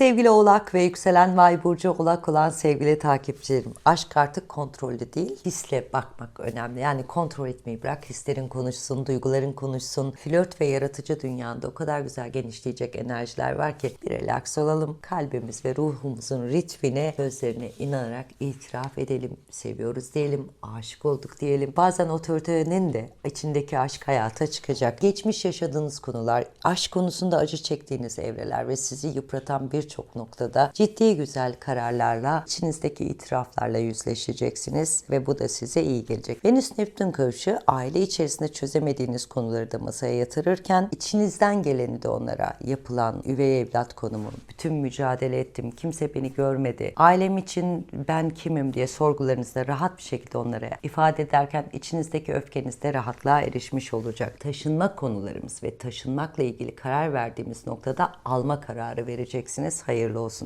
Sevgili Oğlak ve yükselen Vay Burcu Oğlak olan sevgili takipçilerim. Aşk artık kontrollü değil, hisle bakmak önemli. Yani kontrol etmeyi bırak, hislerin konuşsun, duyguların konuşsun. Flört ve yaratıcı dünyanda o kadar güzel genişleyecek enerjiler var ki bir relax olalım. Kalbimiz ve ruhumuzun ritmine, sözlerine inanarak itiraf edelim. Seviyoruz diyelim, aşık olduk diyelim. Bazen otoritenin de içindeki aşk hayata çıkacak. Geçmiş yaşadığınız konular, aşk konusunda acı çektiğiniz evreler ve sizi yıpratan birçok noktada ciddi güzel kararlarla, içinizdeki itiraflarla yüzleşeceksiniz ve bu da size iyi gelecek. Venüs Neptün kavuşu aile içerisinde çözemediğiniz konuları da masaya yatırırken içinizden geleni de onlara yapılan üvey evlat konumu, bütün mücadele ettim, kimse beni görmedi, ailem için ben kimim diye sorgularınızda rahat bir şekilde onlara ifade ederken içinizdeki öfkeniz de rahatlığa erişmiş olacak. Taşınma konularımız ve taşınmakla ilgili karar verdiğimiz noktada alma kararı vereceksiniz. Hayırlı olsun.